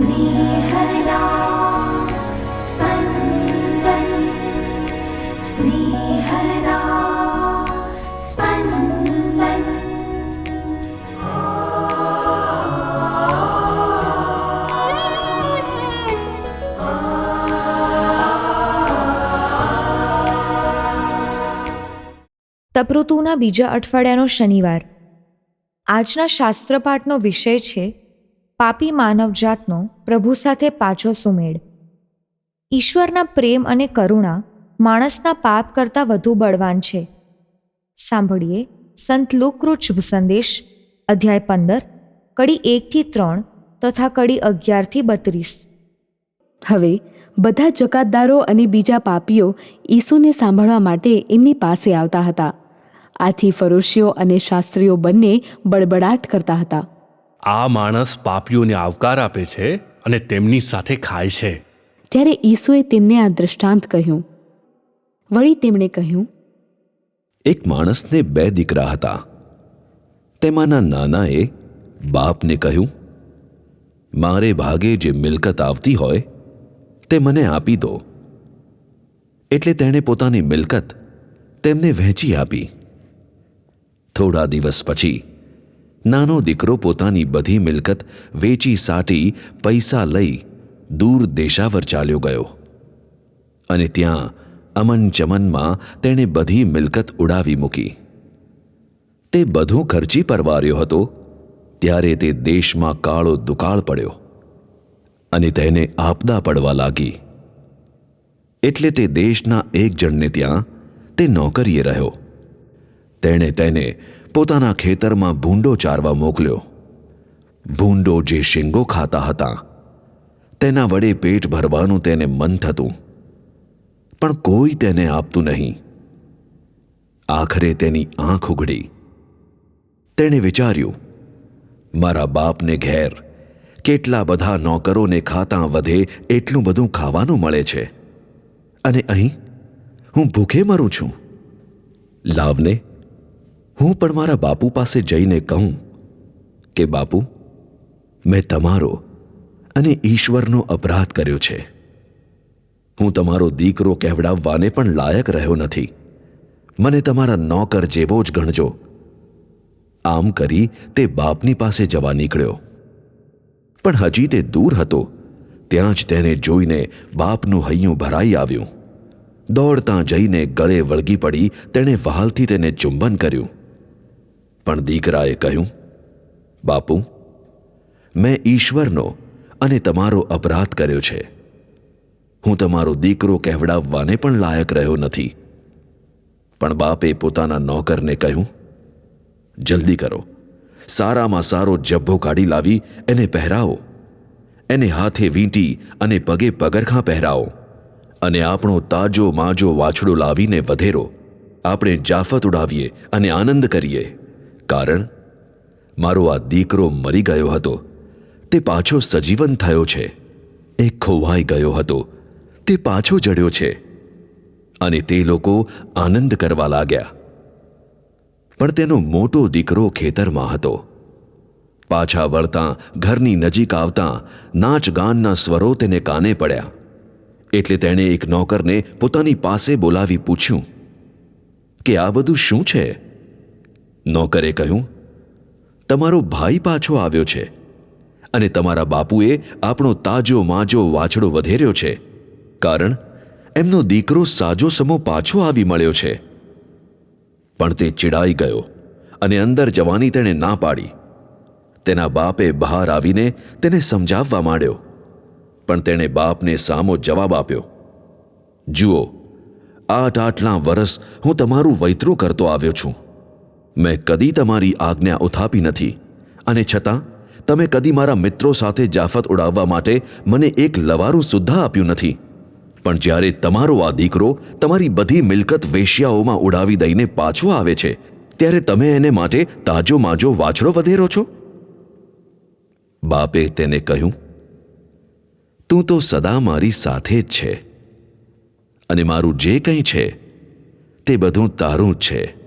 स्नेहदा स्पन्दन् स्नेहदा स्पन्दन् તપઋતુના બીજા અઠવાડિયાનો શનિવાર આજના શાસ્ત્રપાઠનો વિષય છે પાપી માનવજાતનો પ્રભુ સાથે પાછો સુમેળ. ઈશ્વરના પ્રેમ અને કરુણા માણસના પાપ કરતાં વધુ બળવાન છે. સાંભળીએ સંત લુકૃત શુભ સંદેશ, અધ્યાય પંદર, કડી એકથી ત્રણ તથા કડી અગિયારથી બત્રીસ. હવે, બધા જકાતદારો અને બીજા પાપીઓ ઈસુને સાંભળવા માટે એમની પાસે આવતા હતા. આથી ફરોશીઓ અને શાસ્ત્રીઓ બંને બળબડાટ કરતા હતા. આ માણસ પાપીઓને આવકાર આપે છે અને તેમની સાથે ખાય છે. ત્યારે ઈસુએ તેમને આ દૃષ્ટાંત કહ્યું. વળી તેમણે કહ્યું એક માણસને બે દીકરા હતા. તેમાંના નાનાએ બાપને કહ્યું મારે ભાગે જે મિલકત આવતી હોય તે મને આપી દો. એટલે તેણે પોતાની મિલકત તેમને વહેંચી આપી. થોડા દિવસ પછી નાનો દીકરો પોતાની બધી મિલકત વેચી સાટી પૈસા લઈ દૂર દેશાવર ચાલ્યો ગયો. અને ત્યાં અમન ચમનમાં તેણે બધી મિલકત ઉડાવી મૂકી. તે બધું ખર્ચી પરવાર્યો હતો, ત્યારે તે દેશમાં કાળો દુકાળ પડ્યો અને તેને આપદા પડવા લાગી. એટલે તે દેશના એક જણને ત્યાં તે નોકરીએ રહ્યો. તેણે તેને પોતાના ખેતરમાં ભૂંડો ચારવા મોકલ્યો. ભૂંડો જે શીંગો ખાતા હતા, તેના વડે પેટ ભરવાનું તેને મન થતું. પણ કોઈ તેને આપતું નહીં. આખરે તેની આંખ ઉઘડી. તેણે વિચાર્યું, મારા બાપને ઘેર કેટલા બધા નોકરોને ખાતા વધે એટલું બધું ખાવાનું મળે છે. અને અહીં હું ભૂખે મરું છું. લાવને હું પણ મારા બાપુ પાસે જઈને કહું કે, બાપુ, મેં તમારો અને ઈશ્વરનો અપરાધ કર્યો છે. હું તમારો દીકરો કહેવડાવવાને પણ લાયક રહ્યો નથી. મને તમારા નોકર જેવો જ ગણજો. આમ કરી તે બાપની પાસે જવા નીકળ્યો. પણ હજી તે દૂર હતો. ત્યાં જ તેને જોઈને બાપનું હૈયું ભરાઈ આવ્યું. દોડતા જઈને ગળે વળગી પડી, તેણે વહાલથી તેને ચુંબન કર્યું. પણ દીકરાએ કહ્યું, બાપુ, મેં ઈશ્વરનો અને તમારો અપરાધ કર્યો છે. હું તમારો દીકરો કહેવડાવવાને પણ લાયક રહ્યો નથી. પણ બાપે પોતાના નોકરને કહ્યું, જલ્દી કરો. સારામાં સારો જબ્બો કાઢી લાવી, એને પહેરાવો. એને હાથે વીંટી અને પગે પગરખાં પહેરાવો. અને આપણો તાજો માજો વાછડો લાવીને વધેરો. આપણે જાફત ઉડાવીએ અને આનંદ કરીએ. કારણ? મારો આ દીકરો મરી ગયો હતો. તે પાછો સજીવન થયો છે. એ ખોવાઈ ગયો હતો. તે પાછો જડ્યો છે. અને તે લોકો આનંદ કરવા લાગ્યા. પણ તેનો મોટો દીકરો ખેતરમાં હતો. પાછા વળતાં, ઘરની નજીક આવતાં નાચગાનના સ્વરો તેને કાને પડ્યા. એટલે તેણે એક નોકરને પોતાની પાસે બોલાવી પૂછ્યું, કે આ બધું શું છે? નોકરે કહ્યું, તમારો ભાઈ પાછો આવ્યો છે અને તમારા બાપુએ આપણો તાજો માજો વાછડો વધેર્યો છે, કારણ એમનો દીકરો સાજો સમો પાછો આવી મળ્યો છે. પણ તે ચીડાઈ ગયો અને અંદર જવાની તેણે ના પાડી. તેના બાપે બહાર આવીને તેને સમજાવવા માંડ્યો, પણ તેણે બાપને સામો જવાબ આપ્યો, જુઓ, આઠ આટલા વરસ હું તમારું વૈતરું કરતો આવ્યો છું. મેં કદી તમારી આજ્ઞા ઉથાપી નથી. અને છતાં, તમે કદી મારા મિત્રો સાથે જાફત ઉડાવવા માટે મને એક લવારું સુદ્ધા આપ્યું નથી. પણ જ્યારે તમારો આ દીકરો તમારી બધી મિલકત વેશ્યાઓમાં ઉડાવી દઈને પાછો આવે છે, ત્યારે તમે એને માટે તાજો માજો વાછડો વધેરો છો? બાપે તેને કહ્યું, તું તો સદા મારી સાથે જ છે. અને મારું જે કંઈ છે, તે બધું તારું જ છે.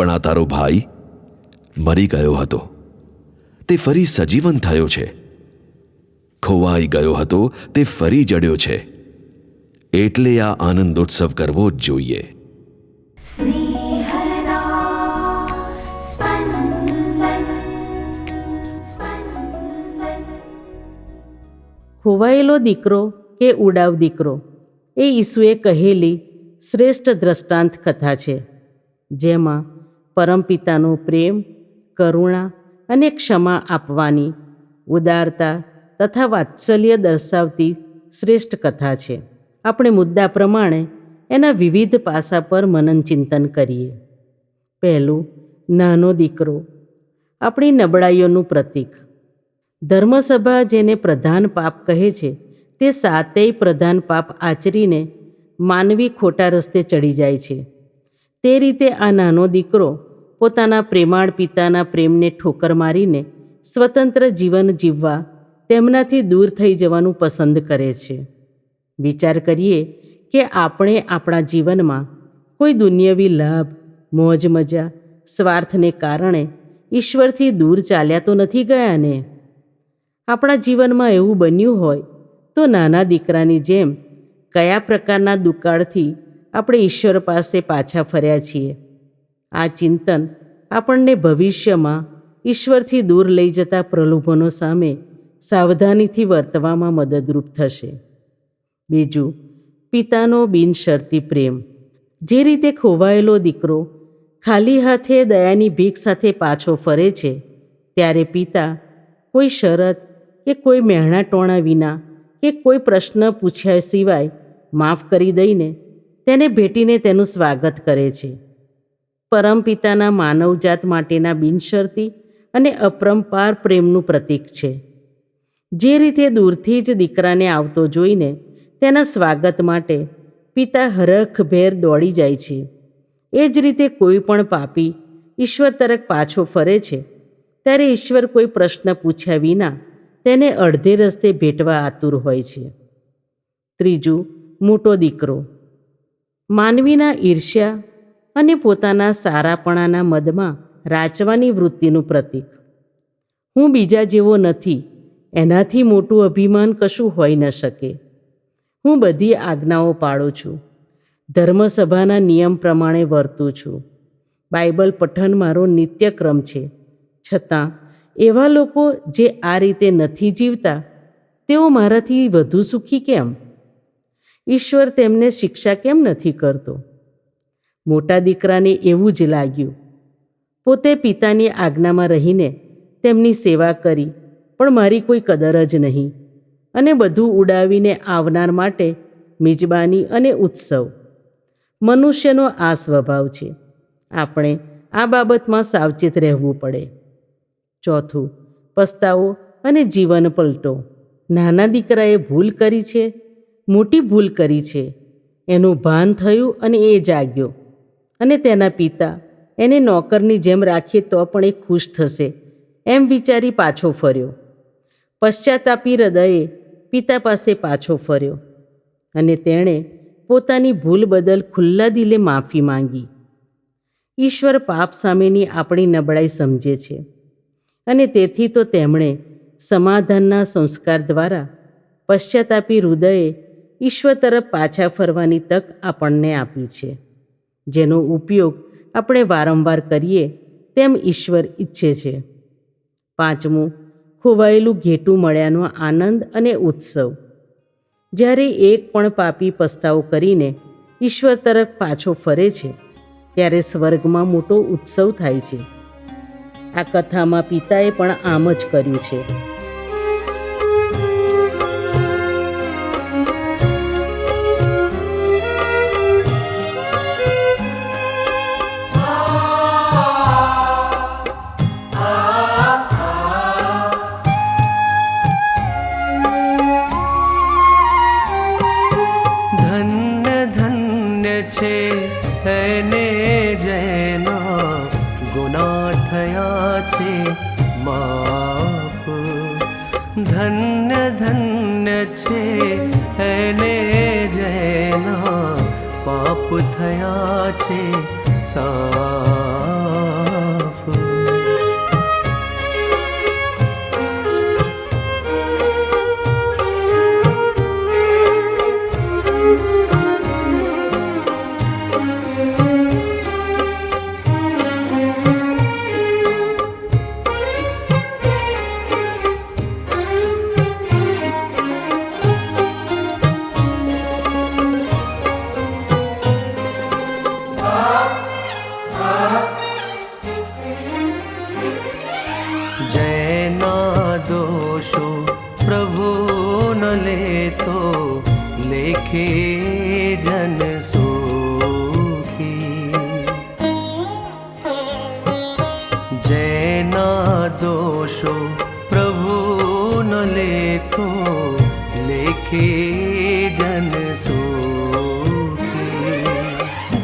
પણ આ તારો ભાઈ મરી ગયો હતો. તે ફરી સજીવન થયો છે. ખોવાઈ ગયો હતો તે ફરી જડ્યો છે. એટલે આ આનંદોત્સવ કરવો જ જોઈએ. ખોવાયેલો દીકરો કે ઉડાવ દીકરો? એ ઈસુએ કહેલી શ્રેષ્ઠ દ્રષ્ટાંત કથા છે જેમાં પરમપિતાનો પ્રેમ, કરુણા અને ક્ષમા આપવાની ઉદારતા તથા વાત્સલ્ય દર્શાવતી શ્રેષ્ઠ કથા છે. આપણે મુદ્દા પ્રમાણે એના વિવિધ પાસા પર મનન ચિંતન કરીએ. પહેલું, નાનો દીકરો. આપણી નબળાઈઓનું પ્રતીક. ધર્મસભા જેને પ્રધાન પાપ કહે છે, તે સાતેય પ્રધાન પાપ આચરીને માનવી ખોટા રસ્તે ચડી જાય છે. તે રીતે આ નાનો દીકરો પોતાના પ્રેમાળ પિતાના પ્રેમને ઠોકર મારીને સ્વતંત્ર જીવન જીવવા તેમનાથી દૂર થઈ જવાનું પસંદ કરે છે. વિચાર કરીએ કે આપણે આપણા જીવનમાં કોઈ દુન્યવી લાભ, મોજ, મજા, સ્વાર્થને કારણે ઈશ્વરથી દૂર ચાલ્યા તો નથી ગયા ને? આપણા જીવનમાં એવું બન્યું હોય તો નાના દીકરાની જેમ કયા પ્રકારના દુકાળથી આપણે ઈશ્વર પાસે પાછા ફર્યા છીએ. આ ચિંતન આપણને ભવિષ્યમાં ઈશ્વરથી દૂર લઈ જતા પ્રલોભનો સામે સાવધાનીથી વર્તવામાં મદદરૂપ થશે. બીજું, પિતાનો બિનશરતી પ્રેમ. જે રીતે ખોવાયેલો દીકરો ખાલી હાથે દયાની ભીખ સાથે પાછો ફરે છે, ત્યારે પિતા કોઈ શરત કે કોઈ મહેણા ટોણા વિના કે કોઈ પ્રશ્ન પૂછ્યા સિવાય માફ કરી દઈને તેને ભેટીને તેનું સ્વાગત કરે છે. પરમપિતાના માનવજાત માટેના બિનશરતી અને અપરંપાર પ્રેમનું પ્રતીક છે. જે રીતે દૂરથી જ દીકરાને આવતો જોઈને તેના સ્વાગત માટે પિતા હરખભેર દોડી જાય છે. એ જ રીતે કોઈ પણ પાપી ઈશ્વર તરફ પાછો ફરે છે, ત્યારે ઈશ્વર કોઈ પ્રશ્ન પૂછ્યા વિના તેને અડધે રસ્તે ભેટવા આતુર હોય છે. ત્રીજું, મોટો દીકરો. માનવીના ઈર્ષ્યા અને પોતાના સારાપણાના મદમાં રાચવાની વૃત્તિનું પ્રતીક. હું બીજા જેવો નથી, એનાથી મોટું અભિમાન કશું હોઈ ન શકે. હું બધી આજ્ઞાઓ પાડું છું. ધર્મસભાના નિયમ પ્રમાણે વર્તું છું. બાઇબલ પઠન મારો નિત્યક્રમ છે. છતાં, એવા લોકો જે આ રીતે નથી જીવતા, તેઓ મારાથી વધુ સુખી કેમ? ઈશ્વર તેમને શિક્ષા કેમ નથી કરતો? મોટા દીકરાને એવું જ લાગ્યું. પોતે પિતાની આજ્ઞામાં રહીને તેમની સેવા કરી, પણ મારી કોઈ કદર જ નહીં. અને બધું ઉડાવીને આવનાર માટે મિજબાની અને ઉત્સવ. મનુષ્યનો આ સ્વભાવ છે. આપણે આ બાબતમાં સાવચેત રહેવું પડે. ચોથું, પસ્તાવો અને જીવન પલટો. નાના દીકરાએ ભૂલ કરી છે? મોટી ભૂલ કરી છે. એનું ભાન થયું અને એ જાગ્યો. અને તેના પિતા એને નોકરની જેમ રાખીએ તો પણ એ ખુશ થશે, એમ વિચારી પાછો ફર્યો. પશ્ચાતાપી હૃદયે પિતા પાસે પાછો ફર્યો અને તેણે પોતાની ભૂલ બદલ ખુલ્લા દિલે માફી માંગી. ઈશ્વર પાપ સામેની આપણી નબળાઈ સમજે છે અને તેથી તો તેમણે સમાધાનના સંસ્કાર દ્વારા પશ્ચાતાપી હૃદયે ઈશ્વર તરફ પાછા ફરવાની તક આપણને આપી છે. જેનો ઉપયોગ આપણે વારંવાર કરીએ તેમ ઈશ્વર ઈચ્છે છે. પાંચમું, ખોવાયેલું ઘેટું મળ્યાનો આનંદ અને ઉત્સવ. જ્યારે એક પણ પાપી પસ્તાવો કરીને ઈશ્વર તરફ પાછો ફરે છે, ત્યારે સ્વર્ગમાં મોટો ઉત્સવ થાય છે. આ કથામાં પિતાએ પણ આમ જ કર્યું છે.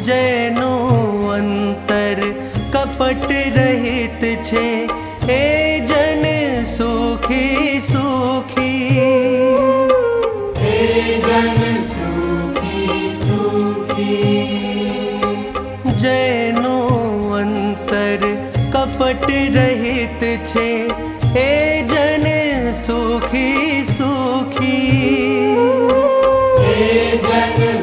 જેનો અંતર કપટ રહિત છે એ જન સુખી સુખી જેનું અંતર કપટ રહિત છે એ જન સુખી સુખી ધન્ય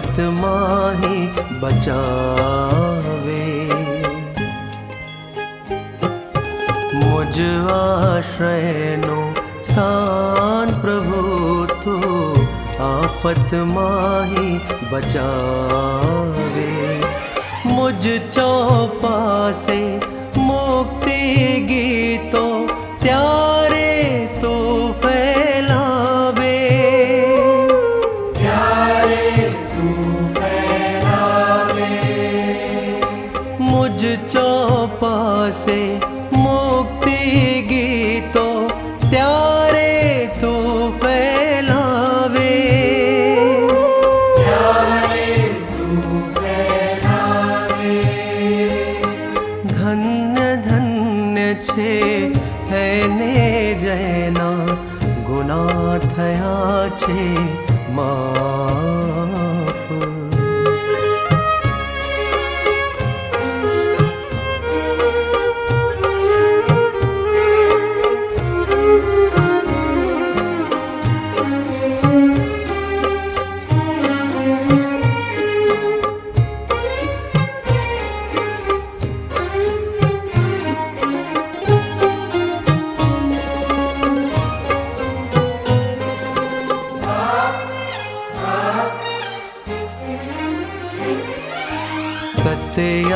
विपत माहे बचावे। मुझ आश्रयनो स्थान प्रभु तू आफत माहे बचावे। मुझ चौपा से मुक्ति गीतो त्याग મુજ ચોપાસે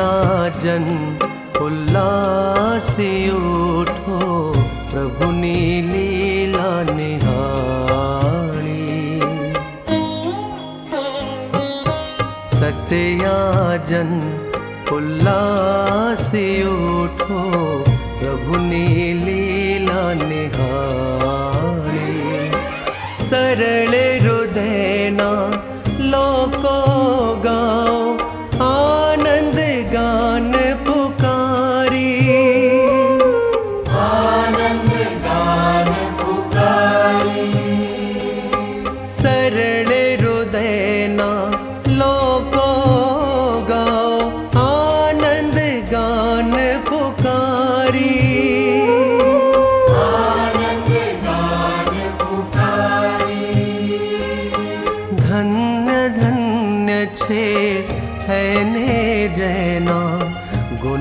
जन उल्लास उठो प्रभु ने लीला निहारी सत्या जन उल्लास उठो प्रभु ने लीला निहारी सरले